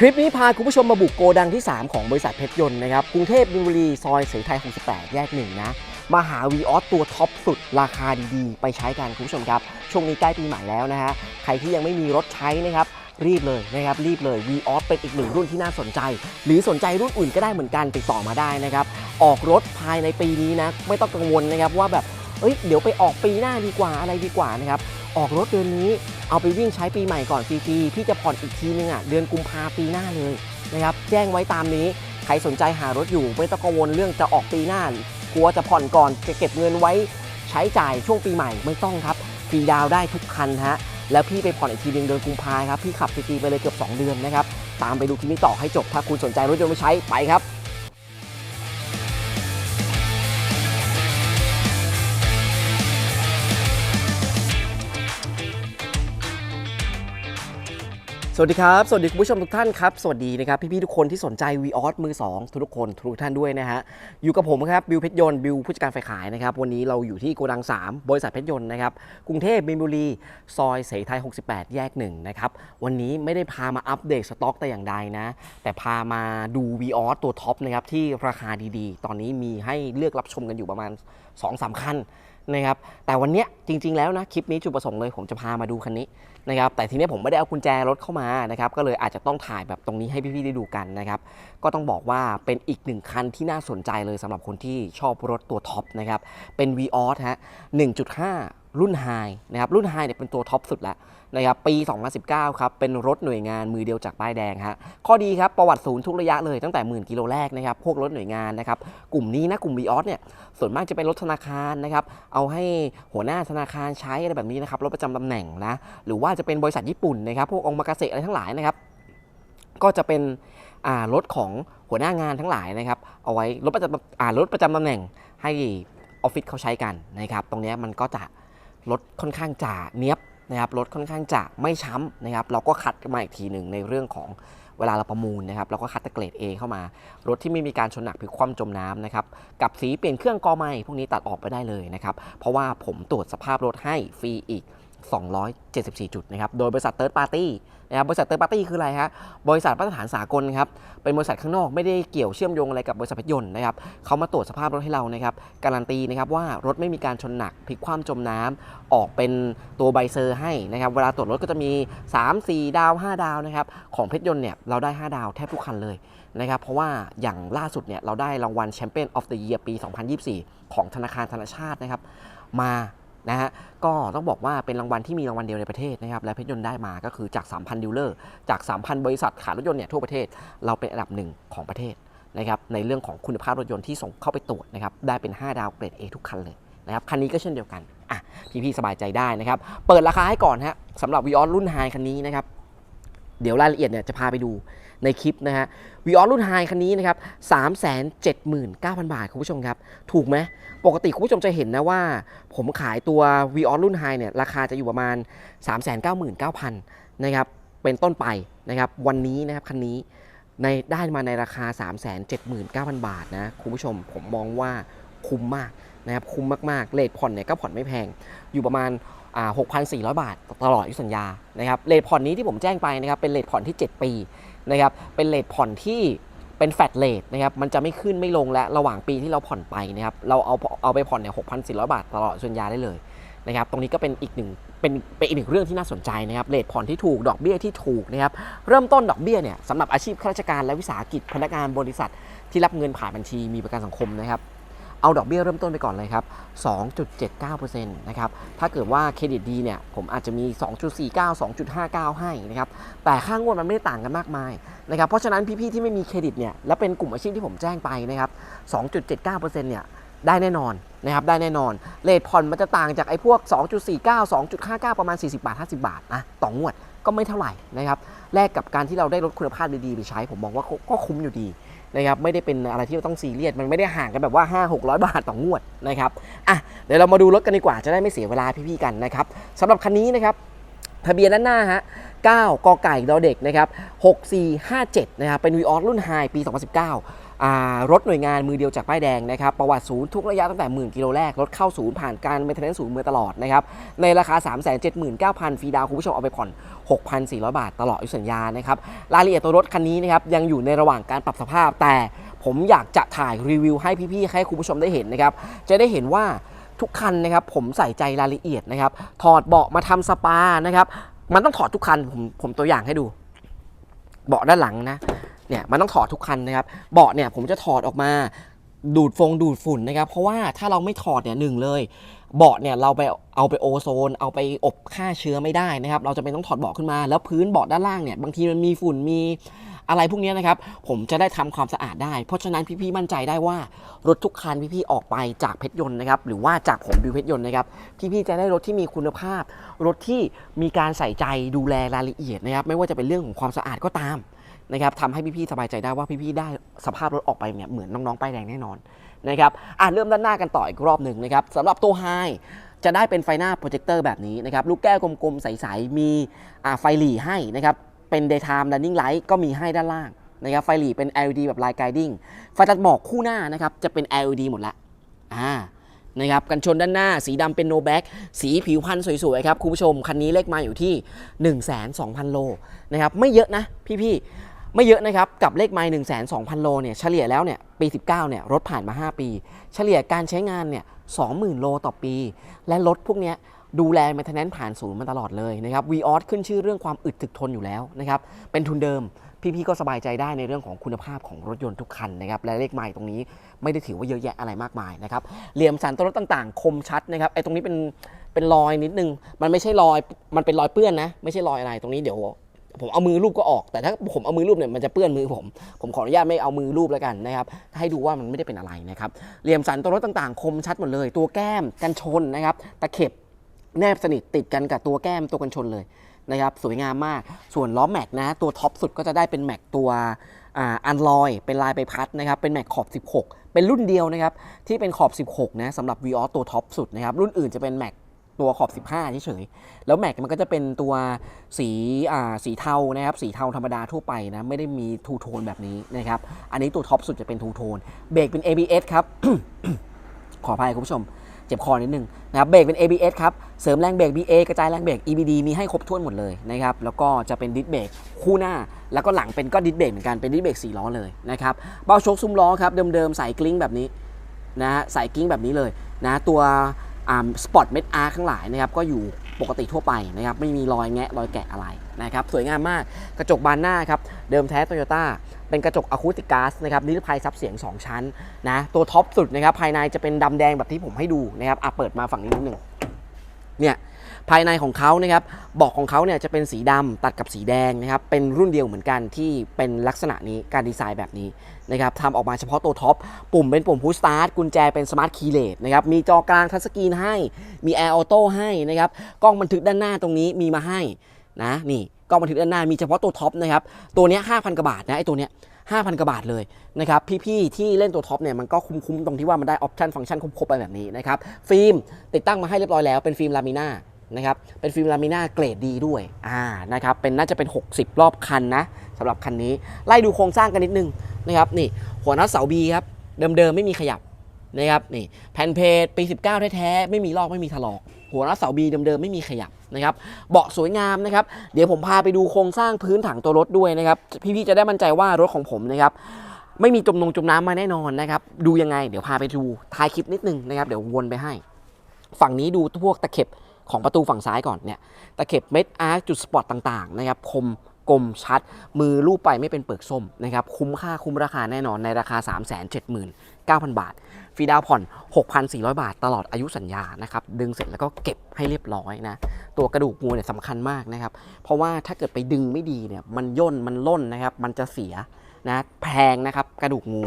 คลิปนี้พาคุณผู้ชมมาบุกโกดังที่ 3 ของบริษัทเพชรยนต์นะครับ กรุงเทพมินบุรี ซอยเสรีไทย 68 แยกหนึ่งนะ มาหาวีออสตัวท็อปสุด ราคาดีๆ ไปใช้กันคุณผู้ชมครับ ช่วงนี้ใกล้ปีใหม่แล้วนะฮะ ใครที่ยังไม่มีรถใช้นะครับรีบเลยนะครับรีบเลย v ีออสเป็นอีกหนึ่งรุ่นที่น่าสนใจ หรือสนใจรุ่นอื่นก็ได้เหมือนกันติดต่อมาได้นะครับออกรถภายในปีนี้นะไม่ต้องกังวลนะครับว่าแบบเอ้ยเดี๋ยวไปออกปีหน้าดีกว่าอะไรดีกว่านะครับ ออกรถเดือนนี้ เอาไปวิ่งใช้ปีใหม่ก่อนฟรีๆพี่จะผ่อนอีกทีนึงอะเดือนกุมภาปีหน้าเลยนะครับแจ้งไว้ตามนี้ใครสนใจหารถอยู่ไม่ต้องกังวลเรื่องจะออกปีหน้ากลัวจะผ่อนก่อนจะเก็บเงินไว้ใช้จ่ายช่วงปีใหม่ไม่ต้องครับฟรีดาวได้ทุกคันฮะแล้วพี่ไปผ่อนอีกทีนึงเดือนกุมภาครับพี่ขับฟรีๆไปเลยเกือบ 2 เดือนนะครับตามไปดูคลิปนี้ต่อให้จบถ้าคุณสนใจรถยนต์ไปใช้ไปครับ สวัสดีครับ สวัสดีคุณผู้ชมทุกท่านครับ สวัสดีนะครับ พี่ๆทุกคนที่สนใจ v ีออสมือ 2 ทุกคนทุกท่านด้วยนะฮะ อยู่กับผมครับ บิวเพชรยนต์บิวผู้จัดการฝ่ายขายนะครับ วันนี้เราอยู่ที่โกดัง 3 บริษัทเพชรยนต์นะครับ กรุงเทพมินบุรี ซอยเสรีไทย 68 แยก 1 นะครับ วันนี้ไม่ได้พามาอัปเดตสต็อกแต่อย่างใดนะ แต่พามาดู v ีออสตัวท็อปนะครับที่ราคาดีๆ ตอนนี้มีให้เลือกรับชมกันอยู่ประมาณ 2-3 คัน นะครับแต่วันนี้จริง ๆแล้วนะคลิปนี้จุดประสงค์เลยผมจะพามาดูคันนี้นะครับแต่ทีนี้ผมไม่ได้เอากุญแจรถเข้ามานะครับก็เลยอาจจะต้องถ่ายแบบตรงนี้ให้พี่ๆได้ดูกันนะครับก็ต้องบอกว่าเป็นอีกหนึ่งคันที่น่าสนใจเลยสำหรับคนที่ชอบรถตัวท็อปนะครับเป็น v ีออสฮะ1.5 รุ่นไฮนะครับรุ่นไฮเนี่ยเป็นตัวท็อปสุดแล้ว นะครับปี 2019 ครับ เป็นรถหน่วยงานมือเดียวจากป้ายแดงฮะข้อดีครับประวัติศูนย์ทุกระยะเลยตั้งแต่หมื่นกิโลแรกนะครับพวกรถหน่วยงานนะครับกลุ่มนี้นะกลุ่ม v ีออสเนี่ยส่วนมากจะเป็นรถธนาคารนะครับเอาให้หัวหน้าธนาคารใช้อะไรแบบนี้นะครับรถประจำตำแหน่งนะหรือว่าจะเป็นบริษัทญี่ปุ่นนะครับพวกองค์มากาเสะอะไรทั้งหลายนะครับก็จะเป็นรถของหัวหน้างานทั้งหลายนะครับเอาไว้รถประจำรถประจำตำแหน่งให้ออฟฟิศเขาใช้กันนะครับตรงนี้มันก็จะรถค่อนข้างจะเนี้ยบ นะครับรถค่อนข้างจะไม่ช้ำนะครับเราก็คัดมาอีกทีหนึ่งในเรื่องของเวลาเราประมูลนะครับเราก็คัดตะเกรด A เข้ามา รถที่ไม่มีการชนหนักหรือคว่ำจมน้ำนะครับกับสีเปลี่ยนเครื่องกอไม้พวกนี้ตัดออกไปได้เลยนะครับเพราะว่าผมตรวจสภาพรถให้ฟรีอีก 274 จุดนะครับโดยบริษัทเติร์ดปาร์ตี้ นะครับบริษัทเติร์ปาร์ตี้คืออะไรฮะบริษัทมาตรฐานสากลครับเป็นบริษัทข้างนอกไม่ได้เกี่ยวเชื่อมโยงอะไรกับบริษัทเพชรยนต์นะครับเขามาตรวจสภาพรถให้เรานะครับการันตีนะครับว่ารถไม่มีการชนหนักพลิกคว่ำจมน้ำออกเป็นตัวใบเซอร์ให้นะครับเวลาตรวจรถก็จะมี 3 4 ดาว 5 ดาวนะครับของเพชรยนต์เนี่ยเราได้ 5 ดาวแทบทุกคันเลยนะครับเพราะว่าอย่างล่าสุดเนี่ยเราได้รางวัลแชมเปี้ยนออฟเดอะเยียร์ปี 2024 ของธนาคารธนาชาตินะครับมา นะฮะก็ต้องบอกว่าเป็นรางวัลที่มีรางวัลเดียวในประเทศนะครับและเพชรยนต์ได้มาก็คือจาก 3,000ดีลเลอร์จาก 3,000 บริษัทขายรถยนต์เนี่ยทั่วประเทศเราเป็นอันดับหนึ่งของประเทศนะครับในเรื่องของคุณภาพรถยนต์ที่ส่งเข้าไปตรวจนะครับได้เป็น 5 ดาวเกรด A ทุกคันเลยนะครับคันนี้ก็เช่นเดียวกันอะพี่ๆสบายใจได้นะครับเปิดราคาให้ก่อนฮะสำหรับวีออรุ่นไฮคันนี้นะครับเดี๋ยวรายละเอียดเนี่ยจะพาไปดู ในคลิปนะฮะวีออรุ่นไฮคันนี้นะครับ379,000บาทคุณผู้ชมครับ ถูกไหมปกติคุณผู้ชมจะเห็นนะว่า ผมขายตัววีออรุ่นไฮเนี่ยราคาจะอยู่ประมาณ399,000นะครับเป็นต้นไปนะครับวันนี้นะครับคันนี้ในได้มาในราคา 379,000 บาทนะคุณผู้ชมผมมองว่าคุ้มมากนะครับคุ้มมากๆเลทผ่อนเนี่ยก็ผ่อนไม่แพง อยู่ประมาณอ่า6,400 บาทตลอดอายุสัญญานะครับเลทผ่อนนี้ที่ผมแจ้งไปนะครับเป็นเลทผ่อนที่ 7 ปี นะครับเป็นเลทผ่อนที่เป็นแฟดเลทนะครับมันจะไม่ขึ้นไม่ลงและระหว่างปีที่เราผ่อนไปนะครับเราเอาเอาไปผ่อนเนี่ยหกพันสี่ร้อยบาทตลอดอายุสัญญาได้เลยนะครับตรงนี้ก็เป็นอีกหนึ่งเป็นเป็นอีกหนึ่งเรื่องที่น่าสนใจนะครับเลทผ่อนที่ถูกดอกเบี้ยที่ถูกนะครับเริ่มต้นดอกเบี้ยเนี่ยสำหรับอาชีพข้าราชการและวิสาหกิจพนักงานบริษัทที่รับเงินผ่านบัญชีมีประกันสังคมนะครับ เอาดอกเบี้ยเริ่มต้นไปก่อนเลยครับ 2.79%นะครับ ถ้าเกิดว่าเครดิตดีเนี่ย ผมอาจจะมี 2.49 2.59 ให้นะครับ แต่ค่างวดมันไม่ได้ต่างกันมากมายนะครับ เพราะฉะนั้นพี่ๆที่ไม่มีเครดิตเนี่ย และเป็นกลุ่มอาชีพที่ผมแจ้งไปนะครับ 2.79%เนี่ยได้แน่นอนนะครับได้แน่นอนเลทผ่อนมันจะต่างจากไอ้พวก 2.49 2.59 ประมาณ 40 บาท 50 บาทนะต่องวด ก็ไม่เท่าไหร่นะครับแลกกับการที่เราได้รถคุณภาพดีๆไปใช้ ผมมองว่าก็คุ้มอยู่ดีนะครับไม่ได้เป็นอะไรที่ต้องซีเรียสมันไม่ได้ห่างกันแบบว่า 5 600 บาทต่องวดนะครับอะเดี๋ยวเรามาดูรถกันดีกว่าจะได้ไม่เสียเวลาพี่ๆกันนะครับสำหรับคันนี้นะครับทะเบียนด้านหน้าฮะ9กอไก่ดอเด็กนะครับ6457นะครับเป็นวีออสรุ่นไฮปี 2019อ่า รถหน่วยงานมือเดียวจากป้ายแดงนะครับประวัติศูนย์ทุกระยะตั้งแต่หมื่นกิโลแรก รถเข้าศูนย์ผ่านการเมนเทนเนนศูนย์มือตลอดนะครับในราคา 3 7 9 0 0 0 ฟรีดาวน์คุณผู้ชมเอาไปผ่อน 6,400 บาทตลอดอายุสัญญานะครับรายละเอียดตัวรถคันนี้นะครับยังอยู่ในระหว่างการปรับสภาพ แต่ผมอยากจะถ่ายรีวิวให้พี่ๆให้คุณผู้ชมได้เห็นนะครับจะได้เห็นว่าทุกคันนะครับผมใส่ใจรายละเอียดนะครับถอดเบาะมาทำสปานะครับมันต้องถอดทุกคันผมผมตัวอย่างให้ดู เบาะด้านหลังนะ เนี่ยมันต้องถอดทุกคันนะครับเบาะเนี่ยผมจะถอดออกมาดูดฟงดูดฝุ่นนะครับเพราะว่าถ้าเราไม่ถอดเนี่ยหนึ่งเลยเบาะเนี่ยเราไปเอาไปโอโซน เอาไปอบฆ่าเชื้อไม่ได้นะครับ เราจะเป็นต้องถอดเบาะขึ้นมา แล้วพื้นเบาะด้านล่างเนี่ยบางทีมันมีฝุ่นมีอะไรพวกนี้นะครับ ผมจะได้ทำความสะอาดได้ เพราะฉะนั้นพี่ๆมั่นใจได้ว่ารถทุกคันพี่ๆออกไปจากเพชรยนต์นะครับ หรือว่าจากผมบิวเพชรยนต์นะครับพี่ๆจะได้รถที่มีคุณภาพ รถที่มีการใส่ใจดูแลรายละเอียดนะครับ ไม่ว่าจะเป็นเรื่องของความสะอาดก็ตาม นะครับทำให้พี่ๆสบายใจได้ว่าพี่ๆได้สภาพรถออกไปเนี่ยเหมือนน้องๆป้ายแดงแน่นอนนะครับอะเริ่มด้านหน้ากันต่ออีกรอบหนึ่งนะครับสำหรับตัวไฮจะได้เป็นไฟหน้าโปรเจคเตอร์แบบนี้นะครับลูกแก้วกลมๆ ใสๆ มีอ่าไฟหลีให้นะครับเป็น daytime running light ก็มีให้ด้านล่างนะครับไฟหลีเป็น LED แบบ light guiding ไฟตัดหมอกคู่หน้านะครับจะเป็น LED หมดละอ่านะครับกันชนด้านหน้าสีดำเป็น no back สีผิวพันธุ์สวยๆ ครับ คุณผู้ชม คันนี้เลขมาอยู่ที่ 120,000โลนะครับไม่เยอะนะพี่ๆ ไม่เยอะนะครับกับเลขไมล์1 2 0 0 0โลเนี่ยเฉลี่ยแล้วเนี่ยปี 19เนี่ยรถผ่านมา 5 ปี เฉลี่ยการใช้งานเนี่ย20,000โลต่อปี และรถพวกเนี้ยดูแลม i เ t น n น n ผ่านศูนย์มาตลอดเลยนะครับ v ีออสขึ้นชื่อเรื่องความอึดถึกทนอยู่แล้วนะครับเป็นทุนเดิมพี่ๆก็สบายใจได้ในเรื่องของคุณภาพของรถยนต์ทุกคันนะครับและเลขไมล์ตรงนี้ไม่ได้ถือว่าเยอะแยะอะไรมากมายนะครับเหลี่ยมสันตัวรถต่างๆ คมชัดนะครับไอ้ตรงนี้เป็นเป็นรอยนิดนึง มันไม่ใช่รอยมันเป็นรอยเปื้อนนะ ไม่ใช่รอยอะไรตรงนี้เดี๋ยว ผมเอามือรูปก็ออก แต่ถ้าผมเอามือรูปเนี่ยมันจะเปื้อนมือผม ผมขออนุญาตไม่เอามือรูปแล้วกันนะครับให้ดูว่ามันไม่ได้เป็นอะไรนะครับเหลี่ยมสันตัวรถต่างๆ คมชัดหมดเลย ตัวแก้มกันชนนะครับตะเข็บแนบสนิทติดกันกับตัวแก้มตัวกันชนเลยนะครับสวยงามมากส่วนล้อแม็กนะตัวท็อปสุดก็จะได้เป็นแม็กตัวอันลอยเป็นลายใบพัดนะครับเป็นแม็กขอบ 16 เป็นรุ่นเดียวนะครับที่เป็นขอบ 16นะสำหรับ v ีออตัวท็อปสุดนะครับรุ่นอื่นจะเป็นแม็ก ตัวขอบ 15เฉยๆแล้วแม็กมันก็จะเป็นตัวสีอ่าสีเทานะครับสีเทาธรรมดาทั่วไปนะไม่ได้มีทูโทนแบบนี้นะครับอันนี้ตัวท็อปสุดจะเป็นทูโทนเบรกเป็น ABS ครับ ขออภัยคุณผู้ชม เจ็บคอนิดนึงนะครับเบรกเป็น ABS ครับเสริมแรงเบรก BA กระจายแรงเบรก EBD มีให้ครบถ้วนหมดเลยนะครับแล้วก็จะเป็นดิสเบรกคู่หน้า แล้วก็หลังเป็นก็ดิสเบรกเหมือนกันเป็นดิสเบรก4ล้อเลยนะครับเบ้าโชคซุ้มล้อครับเดิมๆใส่กลิ้งแบบนี้นะฮะใส่กลิ้งแบบนี้เลยนะตัว สปอตเม็ดอาร์ข้างหลายนะครับก็อยู่ปกติทั่วไปนะครับไม่มีรอยแงะรอยแกะอะไรนะครับสวยงามมากกระจกบานหน้าครับเดิมแท้โตโยต้าเป็นกระจกอะคูติกัสนะครับนิรภัยซับเสียง 2 ชั้นนะตัวท็อปสุดนะครับภายในจะเป็นดำแดงแบบที่ผมให้ดูนะครับอะเปิดมาฝั่งนี้นิดหนึ่งเนี่ย ภายในของเขานะครับเบาะของเขาเนี่ยจะเป็นสีดำตัดกับสีแดงนะครับเป็นรุ่นเดียวเหมือนกันที่เป็นลักษณะนี้การดีไซน์แบบนี้นะครับทำออกมาเฉพาะตัวท็อป ปุ่มเป็นปุ่มพุชสตาร์ทกุญแจเป็นสมาร์ทคีย์เลสนะครับมีจอกลางทัชสกรีนให้ มีแอร์ออโต้ให้นะครับกล้องบันทึกด้านหน้าตรงนี้มีมาให้นะนี่กล้องบันทึกด้านหน้ามีเฉพาะตัวท็อปนะครับตัวนี้ย5,000กว่าบาทนะไอตัวเนี้ย5,000 กว่าบาทเลยนะครับพี่ๆที่เล่นตัวท็อปเนี่ยมันก็คุ้มๆตรงที่ว่ามันได้ออปชันฟังก์ชันครบๆไปแบบนี้นะครับฟิล์มติดตั้งมาให้เรียบร้อยแล้วเป็นฟิล์มลามิน่า นะครับเป็นฟิล์มลามิน่าเกรดดีด้วยอ่านะครับเป็นน่าจะเป็น 60 รอบคันนะสำหรับคันนี้ ไล่ดูโครงสร้างกันนิดนึงนะครับนี่หัวน็อตเสาบีครับเดิมๆไม่มีขยับนะครับนี่แผ่นเพจปี 19 แท้ๆไม่มีลอกไม่มีถลอก หัวน็อตเสาบีเดิมๆไม่มีขยับนะครับเบาะสวยงามนะครับเดี๋ยวผมพาไปดูโครงสร้างพื้นถังตัวรถด้วยนะครับพี่ๆจะได้มั่นใจว่ารถของผมนะครับไม่มีจมนงจมน้ำมาแน่นอนนะครับดูยังไง เดี๋ยวพาไปดูท้ายคลิปนิดนึงนะครับเดี๋ยววนไปให้ ฝั่งนี้ดูพวกตะเข็บ ของประตูฝั่งซ้ายก่อนเนี่ยตะเข็บเม็ดอาร์จุดสปอตต่างๆนะครับคมกลมชัด มือลูบไปไม่เป็นเปลือกส้มนะครับคุ้มค่าคุ้มราคาแน่นอนในราคา 3 7 9 0 0 0 บาท ฟรีดาวผ่อน 6,400 บาท ตลอดอายุสัญญานะครับดึงเสร็จแล้วก็เก็บให้เรียบร้อยนะตัวกระดูกงูเนี่ยสำคัญมากนะครับเพราะว่าถ้าเกิดไปดึงไม่ดีเนี่ยมันย่นมันล่นนะครับมันจะเสียนะแพงนะครับกระดูกงู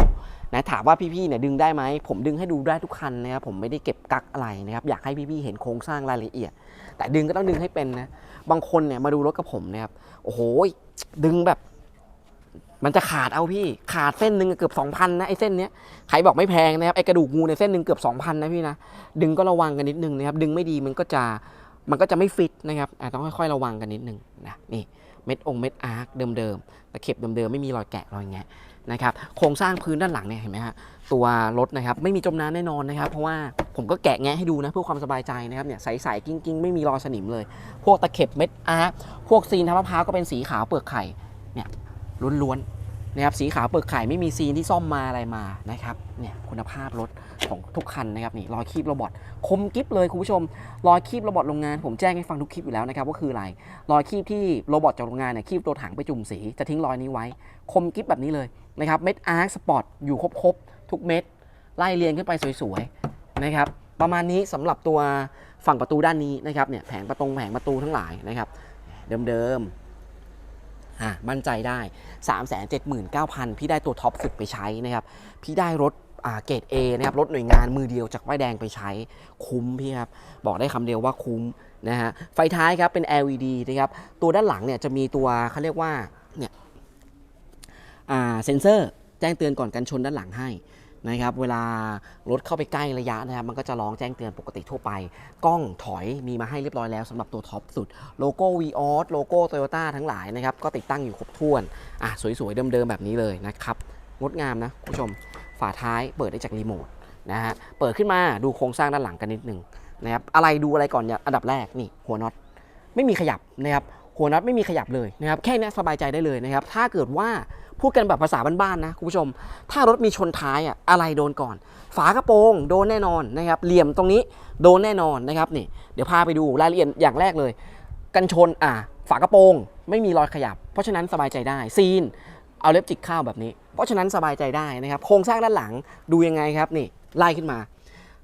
นะถามว่าพี่ๆเนี่ยดึงได้ไหมผมดึงให้ดูได้ทุกคันนะครับผมไม่ได้เก็บกักอะไรนะครับอยากให้พี่ๆเห็นโครงสร้างรายละเอียด แต่ดึงก็ต้องดึงให้เป็นนะบางคนเนี่ยมาดูรถกับผมนะครับโอ้โหดึงแบบ มันจะขาดเอาพี่ขาดเส้นหนึ่งเกือบ2,000นะไอ้เส้นเนี้ยใครบอกไม่แพงนะครับไอ้กระดูกงูในเส้นหนึ่งเกือบ2,000นะพี่นะดึงก็ระวังกันนิดนึงนะครับดึงไม่ดีมันก็จะมันก็จะไม่ฟิตนะครับต้องค่อยๆระวังกันนิดนึงนะนี่เม็ดองเม็ดอาร์คเดิมๆตะเข็บเดิมๆไม่มีรอยแกะรอยแงะ นะครับโครงสร้างพื้นด้านหลังเนี่ยเห็นไหมฮะตัวรถนะครับไม่มีจมน้ำแน่นอนนะครับ เพราะว่าผมก็แกะแงะให้ดูนะเพื่อความสบายใจนะครับเนี่ยใสๆกิ้งๆ ไม่มีรอยสนิมเลย พวกตะเข็บเม็ดอาร์พวกซีนทับมะพร้าวก็เป็นสีขาวเปลือกไข่เนี่ยล้วนๆนะครับสีขาวเปลือกไข่ไม่มีซีนที่ซ่อมมาอะไรมานะครับเนี่ยคุณภาพรถของทุกคันนะครับนี่รอยคีบโรบอทคมกิฟเลยคุณผู้ชมรอยคีบโรบอทโรงงาน ผมแจ้งให้ฟังทุกคลิปอยู่แล้วนะครับว่าคืออะไรรอยคีบที่โรบอทจากโรงงานเนี่ยคีบตัวถังไปจุ่มสีจะทิ้งรอยนี้ไว้ คมกิฟแบบนี้เลย นะครับเม็ดอาร์คสปอร์ตอยู่ครบๆ ทุกเม็ดไล่เรียงขึ้นไปสวยๆนะครับประมาณนี้สำหรับตัวฝั่งประตูด้านนี้นะครับเนี่ยแผงประตงแผงประตูทั้งหลายนะครับ เดิมๆอะมั่นใจได้ 379,000 พี่ได้ตัวท็อปสุดไปใช้นะครับ พี่ได้รถอ่าเกรด A นะครับรถหน่วยงานมือเดียวจากป้ายแดงไปใช้คุ้มพี่ครับ บอกได้คำเดียวว่าคุ้มนะฮะไฟท้ายครับเป็น LED นะครับ ตัวด้านหลังเนี่ยจะมีตัวเขาเรียกว่าเนี่ย เซ็นเซอร์แจ้งเตือนก่อนกันชนด้านหลังให้นะครับเวลารถเข้าไปใกล้ระยะนะครับมันก็จะร้องแจ้งเตือนปกติทั่วไป กล้องถอยมีมาให้เรียบร้อยแล้วสำหรับตัวท็อปสุด โลโก้ v ีออสโลโก้โตโยต้าทั้งหลายนะครับก็ติดตั้งอยู่ครบถ้วนอะสวยๆ เดิมๆ แบบนี้เลยนะครับ งดงามนะคุณผู้ชมฝาท้ายเปิดได้จากรีโมทนะฮะเปิดขึ้นมาดูโครงสร้างด้านหลังกันนิดหนึ่งนะครับอะไรดูอะไรก่อนเนี่ยอันดับแรกนี่หัวน็อตไม่มีขยับนะครับ หัวน็อตไม่มีขยับเลยนะครับแค่นี้สบายใจได้เลยนะครับถ้าเกิดว่าพูดกันแบบภาษาบ้านๆนะคุณผู้ชม ถ้ารถมีชนท้ายอะอะไรโดนก่อน ฝากระโปรงโดนแน่นอนนะครับเหลี่ยมตรงนี้โดนแน่นอนนะครับนี่เดี๋ยวพาไปดูรายละเอียดอย่างแรกเลย กันชนอะฝากระโปรงไม่มีรอยขยับ เพราะฉะนั้นสบายใจได้ซีนเอาเล็บจิกข้าวแบบนี้ เพราะฉะนั้นสบายใจได้นะครับโครงสร้างด้านหลังดูยังไงครับนี่ไล่ขึ้นมา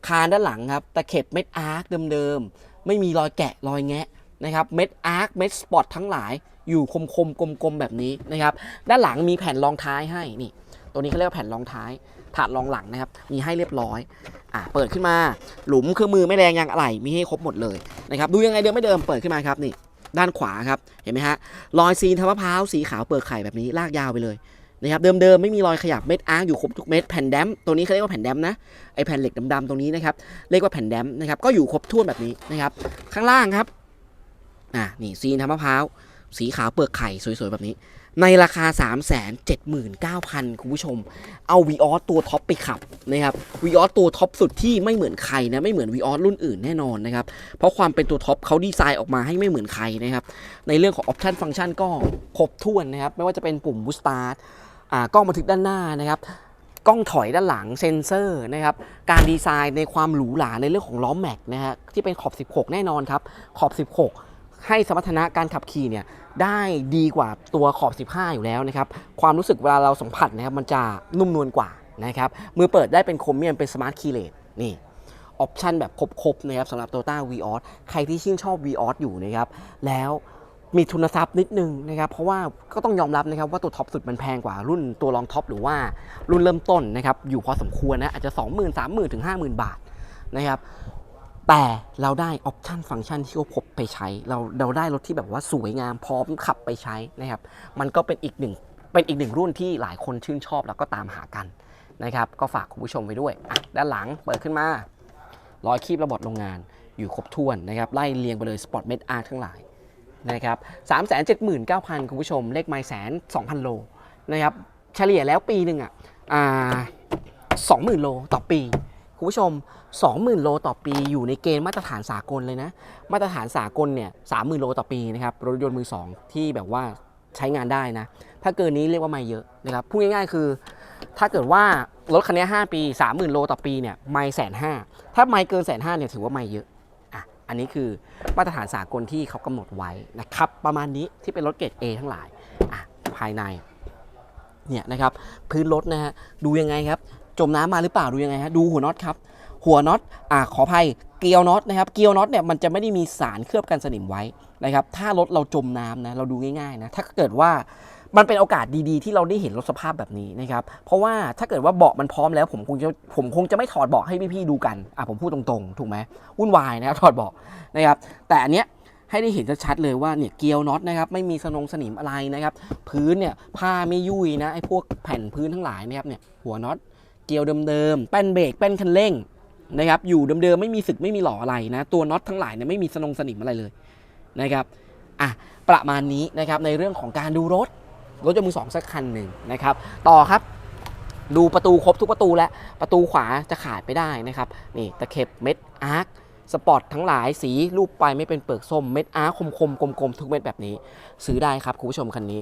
คานด้านหลังครับตะเข็บเม็ดอาร์คเดิมๆไม่มีรอยแกะรอยแงะ นะครับเม็ดอาร์คเม็ดสปอตทั้งหลายอยู่คมๆกลมๆแบบนี้นะครับ ด้านหลังมีแผ่นรองท้ายให้นี่ ตัวนี้เขาเรียกว่าแผ่นรองท้ายถาดรองหลังนะครับ มีให้เรียบร้อยอะเปิดขึ้นมาหลุมเครื่องมือไม่แรงยางอะไหล่มีให้ครบหมดเลยนะครับดูยังไงเดิมไม่เดิมเปิดขึ้นมาครับนี่ ด้านขวาครับเห็นไหมฮะรอยซีนทำมะพร้าวสีขาวเปลือกไข่แบบนี้ลากยาวไปเลยนะครับเดิมๆไม่มีรอยขยับเม็ดอาร์คอยู่ครบทุกเม็ดแผ่นแดมตัวนี้เขาเรียกว่าแผ่นแดมนะไอแผ่นเหล็กดำๆตรงนี้นะครับเรียกว่าแผ่นแดมนะครับก็อยู่ครบถ้วนแบบนี้นะครับข้างล่างครับ อะนี่ซีนทำมะพร้าวสีขาวเปลือกไข่สวยๆ แบบนี้ ในราคา 3 7 9 0 0 0 คุณผู้ชม เอาวีออสตัวท็อปไปขับนะครับวีออสตัวท็อปสุดที่ไม่เหมือนใครนะ ไม่เหมือนวีออสรุ่นอื่นแน่นอนนะครับ เพราะความเป็นตัวท็อปเขาดีไซน์ออกมาให้ไม่เหมือนใครนะครับ ในเรื่องของออปชันฟังก์ชันก็ครบถ้วนนะครับ ไม่ว่าจะเป็นปุ่มบูสตาร์อ่ากล้องบันทึกด้านหน้านะครับกล้องถอยด้านหลังเซ็นเซอร์นะครับการดีไซน์ในความหรูหราในเรื่องของล้อแม็กนะฮะที่เป็นขอบ 16 แน่นอนครับขอบ 16 ให้สมรรถนะการขับขี่เนี่ยได้ดีกว่าตัวขอบ 15 อยู่แล้วนะครับ ความรู้สึกเวลาเราสัมผัสนะครับมันจะนุ่มนวลกว่านะครับ มือเปิดได้เป็นโครเมียมเป็นสมาร์ทคีย์เลสนี่ออปชันแบบครบๆนะครับสำหรับ Toyota v ีออสใครที่ชื่นชอบ v ีออสอยู่นะครับ แล้วมีทุนทรัพย์นิดนึงนะครับ เพราะว่าก็ต้องยอมรับนะครับว่าตัวท็อปสุดมันแพงกว่ารุ่นตัวรองท็อปหรือว่ารุ่นเริ่มต้นนะครับ อยู่พอสมควรนะอาจจะ 20,000 30,000ถึง50,000 บาทนะครับ แต่เราได้ออปชันฟังก์ชันที่เขาพบไปใช้ เราเราได้รถที่แบบว่าสวยงามพร้อมขับไปใช้นะครับ มันก็เป็นอีกหนึ่งเป็นอีกหนึ่งรุ่นที่หลายคนชื่นชอบแล้วก็ตามหากันนะครับ ก็ฝากคุณผู้ชมไว้ด้วยอะด้านหลังเปิดขึ้นมารอยคีบระบบโรงงานอยู่ครบถ้วนนะครับ ไล่เรียงไปเลยสปอร์ตเมดอาร์ทั้งหลายนะครับ3 7 9 0 0 0คุณผู้ชม เลขไมล์แสน2,000โลนะครับ เฉลี่ยแล้วปีหนึ่งอะสอ่า20,000โลต่อปี คุณผู้ชม 20,000 โลต่อปีอยู่ในเกณฑ์มาตรฐานสากลเลยนะ มาตรฐานสากลเนี่ย30,000 โลต่อปีนะครับรถยนต์มือ 2 ที่แบบว่าใช้งานได้นะ ถ้าเกินนี้เรียกว่าไม่เยอะนะครับพูดง่ายๆคือ ถ้าเกิดว่ารถคันนี้ 5 ปี 30,000 โลต่อปีเนี่ยไม่แสนห้าถ้าไม่เกินแสนห้าเนี่ยถือว่าไม่เยอะอะอันนี้คือมาตรฐานสากลที่เขากำหนดไว้นะครับประมาณนี้ที่เป็นรถเกรด A ทั้งหลายอะภายในเนี่ยนะครับพื้นรถนะฮะดูยังไงครับ จมน้ำมาหรือเปล่าดูยังไงฮะดูหัวน็อตครับ หัวน็อตอ่าขออภัยเกลียวน็อตนะครับเกลียวน็อตเนี่ยมันจะไม่ได้มีสารเคลือบกันสนิมไว้นะครับถ้ารถเราจมน้ำนะเราดูง่ายๆนะถ้าเกิดว่ามันเป็นโอกาสดีๆ ที่เราได้เห็นรถสภาพแบบนี้นะครับ เพราะว่าถ้าเกิดว่าเบาะมันพร้อมแล้วผมคงจะผมคงจะไม่ถอดเบาะให้พี่ๆดูกันอะผมพูดตรงๆ ถูกไหมวุ่นวายนะครับถอดเบาะนะครับ แต่อันเนี้ยให้ได้เห็นชัดๆเลยว่าเนี่ยเกียวน็อตนะครับไม่มีสนงสนิมอะไรนะครับ พื้นเนี่ยผ้าไม่ยุ่ยนะไอ้พวกแผ่นพื้นทั้งหลายนะครับเนี่ยหัวน็อต เกลียวเดิมๆแป้นเบรกแป้นคันเร่งนะครับอยู่เดิมๆไม่มีสึกไม่มีหล่ออะไรนะ ตัวน็อตทั้งหลายเนี่ยไม่มีสนงสนิมอะไรเลยนะครับอะประมาณนี้นะครับในเรื่องของการดูรถรถยนต์มือสองสักคันหนึ่งนะครับ ต่อครับ ดูประตูครบทุกประตูแล้วประตูขวาจะขาดไม่ได้นะครับนี่ตะเข็บเม็ดอาร์ค สปอร์ตทั้งหลายสีรูปไปไม่เป็นเปลือกส้มเม็ดอาร์คมคมกลมๆ ทุกเม็ดแบบนี้ ซื้อได้ครับคุณผู้ชมคันนี้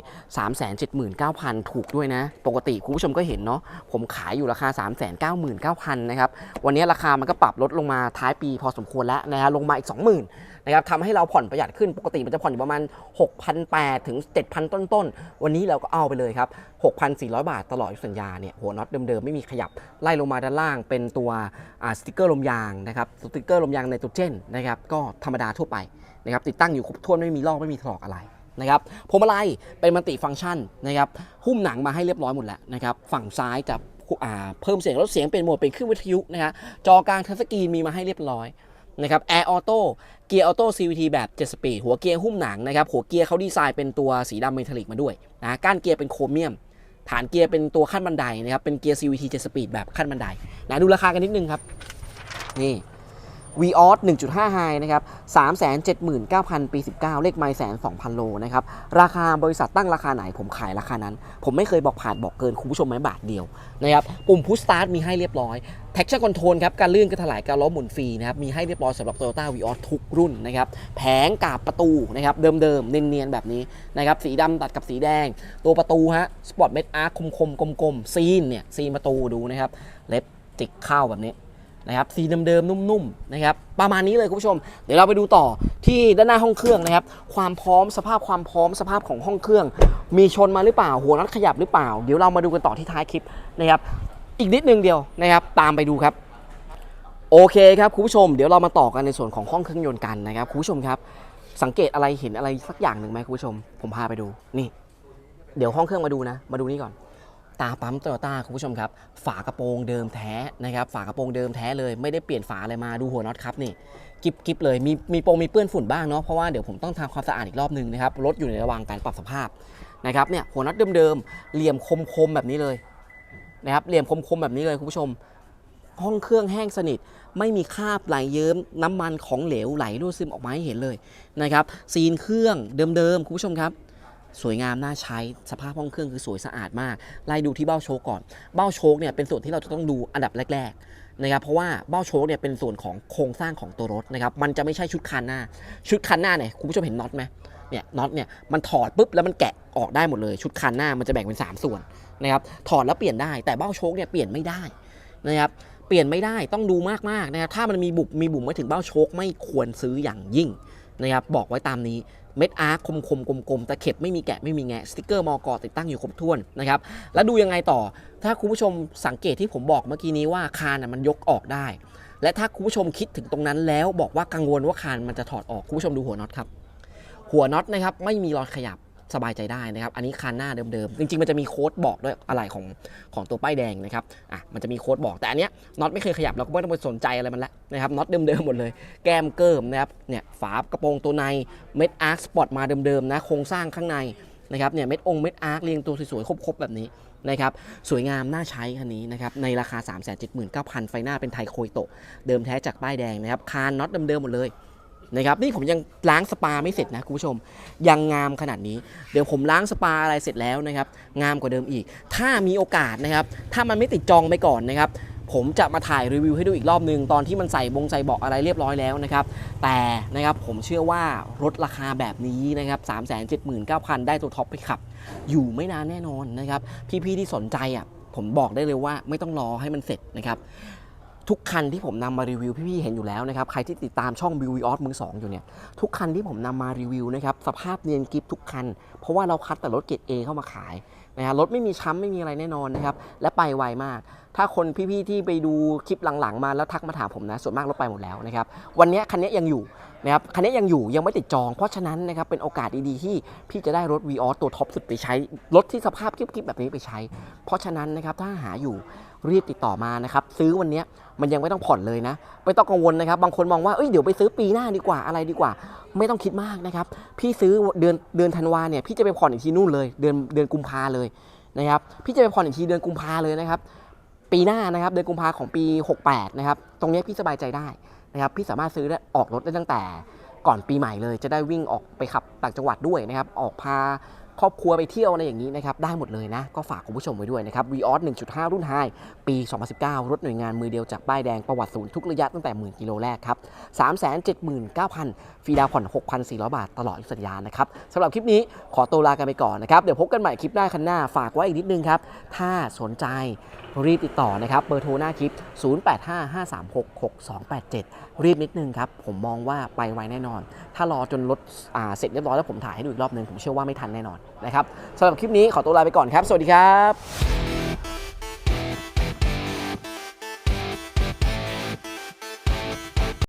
379,000 ถูกด้วยนะ ปกติคุณผู้ชมก็เห็นเนาะผมขายอยู่ราคา 399,000 นะครับ วันนี้ราคามันก็ปรับลดลงมาท้ายปีพอสมควรแล้วนะฮะลงมาอีก 20,000 นะครับทำให้เราผ่อนประหยัดขึ้นปกติมันจะผ่อนอยู่ประมาณ 6,800 ถึง 7,000 ต้นๆ วันนี้เราก็เอาไปเลยครับ 6,400 บาทตลอดสัญญาเนี่ยหัวน็อตเดิมๆ ไม่มีขยับไล่ลงมาด้านล่างเป็นตัวสติกเกอร์ลมยางนะครับสติกเกอร์ลมยางไนโตรเจนนะครับก็ธรรมดาทั่วไปนะครับติดตั้งอยู่ครบถ้วนไม่มีลอกไม่มีถลอกอะไรนะครับพวงมาลัยเป็นมัลติฟังก์ชันนะครับหุ้มหนังมาให้เรียบร้อยหมดแล้วนะครับฝั่งซ้ายจะเพิ่มเสียงลดเสียงเป็นโหมดเป็นเครื่องวิทยุนะฮะจอกลางทัชสกรีนมีมาให้เรียบร้อย นะครับแอร์ออโต้เกียร์ออโต้ CVT แบบ7สปีดหัวเกียร์หุ้มหนังนะครับหัวเกียร์เขาดีไซน์เป็นตัวสีดำเมทัลลิกมาด้วยนะก้านเกียร์เป็นโครเมียม ฐานเกียร์เป็นตัวขั้นบันไดนะครับเป็นเกียร์ CVT 7สปีดแบบขั้นบันไดนะดูราคากันนิดนึงครับนี่ v ีออส1.5 High นะครับ 379,000 ปี 19 เลขไมล์แสน2,000 โลนะครับ ราคาบริษัทตั้งราคาไหน ผมขายราคานั้น ผมไม่เคยบอกผ่านบอกเกิน คุณผู้ชมแม้บาทเดียวนะครับปุ่มพุชสตาร์ทมีให้เรียบร้อยแท็กชั่นคอนโทรลครับ การลื่นการถลายการล้อหมุนฟรีนะครับ มีให้เรียบร้อยสำหรับ Toyota v ีออสทุกรุ่นนะครับ แผงกาบประตูนะครับ เดิมๆ เนียนๆ แบบนี้นะครับ สีดำตัดกับสีแดง ตัวประตูฮะ สปอร์ตเม็ดอาร์คคมๆ กลมๆ ซีนเนี่ย ซีนประตูดูนะครับ เล็บจิกเข้าแบบนี้ นะครับสีเดิมๆนุ่มๆนะครับประมาณนี้เลยคุณผู้ชม เดี๋ยวเราไปดูต่อที่ด้านหน้าห้องเครื่องนะครับความพร้อมสภาพความพร้อมสภาพของห้องเครื่อง มีชนมาหรือเปล่า หัวน็อตขยับหรือเปล่า เดี๋ยวเรามาดูกันต่อที่ท้ายคลิปนะครับอีกนิดนึงเดียวนะครับตามไปดูครับโอเคครับคุณผู้ชมเดี๋ยวเรามาต่อกันในส่วนของห้องเครื่องยนต์กันนะครับคุณผู้ชมครับ สังเกตอะไรเห็นอะไรสักอย่างหนึ่งไหมคุณผู้ชม ผมพาไปดูนี่ เดี๋ยวห้องเครื่องมาดูนะ มาดูนี่ก่อน ตาปั๊มโตโยต้าคุณผู้ชมครับ ฝากระโปรงเดิมแท้นะครับ ฝากระโปรงเดิมแท้เลยไม่ได้เปลี่ยนฝาอะไรมาดูหัวน็อตครับนี่กิบกิบเลยมีมีโปรงมีเปื้อนฝุ่นบ้างเนาะเพราะว่าเดี๋ยวผมต้องทำความสะอาดอีกรอบหนึ่งนะครับรถอยู่ในระหว่างการปรับสภาพนะครับเนี่ยหัวน็อตเดิมๆเหลี่ยมคมๆแบบนี้เลยนะครับเหลี่ยมคมๆแบบนี้เลยคุณผู้ชม ห้องเครื่องแห้งสนิท ไม่มีคราบไหลเยิ้มน้ำมันของเหลวไหลรั่วซึมออกมาให้เห็นเลยนะครับซีนเครื่องเดิมๆคุณผู้ชมครับ สวยงามน่าใช้สภาพห้องเครื่องคือสวยสะอาดมากไล่ดูที่เบ้าโชคก่อน เบ้าโชคเนี่ยเป็นส่วนที่เราจะต้องดูอันดับแรกๆนะครับเพราะว่าเบ้าโชคเนี่ยเป็นส่วนของโครงสร้างของตัวรถนะครับมันจะไม่ใช่ชุดคันหน้า ชุดคันหน้าเนี่ยคุณผู้ชมเห็นน็อตไหมเนี่ยน็อตเนี่ยมันถอดปุ๊บแล้วมันแกะออกได้หมดเลย ชุดคันหน้ามันจะแบ่งเป็น 3 ส่วนนะครับถอดแล้วเปลี่ยนได้แต่เบ้าโชคเนี่ยเปลี่ยนไม่ได้นะครับเปลี่ยนไม่ได้ต้องดูมากๆนะครับถ้ามันมีบุบมีบุ๋มไม่ถึงเบ้าโชคไม่ควรซื้ออย่างยิ่งนะครับบอกไว้ตามนี้ เม็ดอาร์คคมๆกลมๆตะเข็บไม่มีแกะไม่มีแงะสติกเกอร์มอกอติดตั้งอยู่ครบถ้วนนะครับแล้วดูยังไงต่อ ถ้าคุณผู้ชมสังเกตที่ผมบอกเมื่อกี้นี้ว่าคานมันยกออกได้ และถ้าคุณผู้ชมคิดถึงตรงนั้นแล้วบอกว่ากังวลว่าคานมันจะถอดออกคุณผู้ชมดูหัวน็อตครับหัวน็อตนะครับไม่มีรอยขยับ สบายใจได้นะครับ อันนี้คานหน้าเดิมๆ จริงๆ มันจะมีโค้ดบอกด้วยอะไรของของตัวป้ายแดงนะครับ อะ มันจะมีโค้ดบอก แต่อันเนี้ยน็อตไม่เคยขยับเราก็ไม่ต้องไปสนใจอะไรมันละนะครับ น็อตเดิมๆ หมดเลย แก้มเกิมนะครับ เนี่ยฝากระโปรงตัวในเม็ดอาร์คสปอร์ตมาเดิมๆนะ โครงสร้างข้างในนะครับ เนี่ยเม็ดองเม็ดอาร์คเรียงตัวสวยๆ ครบๆ แบบนี้นะครับ สวยงามน่าใช้คันนี้นะครับ ในราคา 3 7 9 0 0 0 ไฟหน้าเป็นไทโคยโตะเดิมแท้จากป้ายแดงนะครับ คานน็อตเดิมๆ หมดเลย นะครับนี่ผมยังล้างสปาไม่เสร็จนะคุณผู้ชม ยังงามขนาดนี้ เดี๋ยวผมล้างสปาอะไรเสร็จแล้วนะครับงามกว่าเดิมอีก ถ้ามีโอกาสนะครับถ้ามันไม่ติดจองไปก่อนนะครับผมจะมาถ่ายรีวิวให้ดูอีกรอบนึง ตอนที่มันใส่บงใส่เบาะอะไรเรียบร้อยแล้วนะครับ แต่นะครับผมเชื่อว่ารถราคาแบบนี้นะครับ3 7 9 0 0 0 ได้ตัวท็อปไปขับ อยู่ไม่นานแน่นอนนะครับ พี่ๆที่สนใจอะผมบอกได้เลยว่าไม่ต้องรอให้มันเสร็จนะครับ ทุกคันที่ผมนำมารีวิวพี่ๆเห็นอยู่แล้วนะครับ ใครที่ติดตามช่องบิวีออสมือสองอยู่เนี่ย ทุกคันที่ผมนำมารีวิวนะครับ สภาพเนียนกริฟทุกคัน เพราะว่าเราคัดแต่รถเกรด A เข้ามาขายนะฮะรถไม่มีช้ำไม่มีอะไรแน่นอนนะครับ และไปไวมาก ถ้าคนพี่ๆที่ไปดูคลิปหลังๆ มาแล้วทักมาถามผมนะ ส่วนมากรถไปหมดแล้วนะครับ วันนี้คันนี้ยังอยู่นะครับ คันนี้ยังอยู่ยังไม่ติดจอง เพราะฉะนั้นนะครับเป็นโอกาสดีๆที่พี่จะได้รถ v ีออสตัวท็อปสุดไปใช้ รถที่สภาพคลิปๆแบบนี้ไปใช้ เพราะฉะนั้นนะครับถ้าหาอยู่ รีบติดต่อมานะครับซื้อวันนี้มันยังไม่ต้องผ่อนเลยนะไม่ต้องกังวลนะครับ บางคนมองว่าเอ้ยเดี๋ยวไปซื้อปีหน้าดีกว่าอะไรดีกว่า ไม่ต้องคิดมากนะครับ พี่ซื้อเดือนเดือนธันวาเนี่ยพี่จะไปผ่อนอีกทีนู่นเลย เดือนเดือนกุมภาเลยนะครับ พี่จะไปผ่อนอีกทีเดือนกุมภาเลยนะครับ ปีหน้านะครับเดือนกุมภาของปี 68 นะครับ ตรงนี้พี่สบายใจได้นะครับ พี่สามารถซื้อได้ออกรถได้ตั้งแต่ก่อนปีใหม่เลย จะได้วิ่งออกไปขับต่างจังหวัดด้วยนะครับ ออกพา ครอบครัวไปเที่ยวอะไรอย่างนี้นะครับได้หมดเลยนะ ก็ฝากคุณผู้ชมไว้ด้วยนะครับ v ีออส1.5 รุ่นไฮปี 2019 รถหน่วยงานมือเดียวจากป้ายแดงประวัติศูนย์ทุกระยะตั้งแต่หมื่นกิโลแรกครับ 379,000 ฟรีดาวผ่อน 6,400 บาทตลอดยุสัญญานะครับสำหรับคลิปนี้ขอตัวลากันไปก่อนนะครับ เดี๋ยวพบกันใหม่คลิปหน้าคันหน้าฝากไว้อีกนิดนึงครับ ถ้าสนใจรีบติดต่อนะครับเบอร์โทรหน้าคลิป 0855366287รีบนิดนึงครับ ผมมองว่าไปไวแน่นอน ถ้ารอจนรถเสร็จเรียบร้อยแล้วผมถ่ายให้ดูอีกรอบนึงผมเชื่อว่าไม่ทันแน่นอนนะครับสำหรับคลิปนี้ขอตัวลาไปก่อนครับ สวัสดีครับ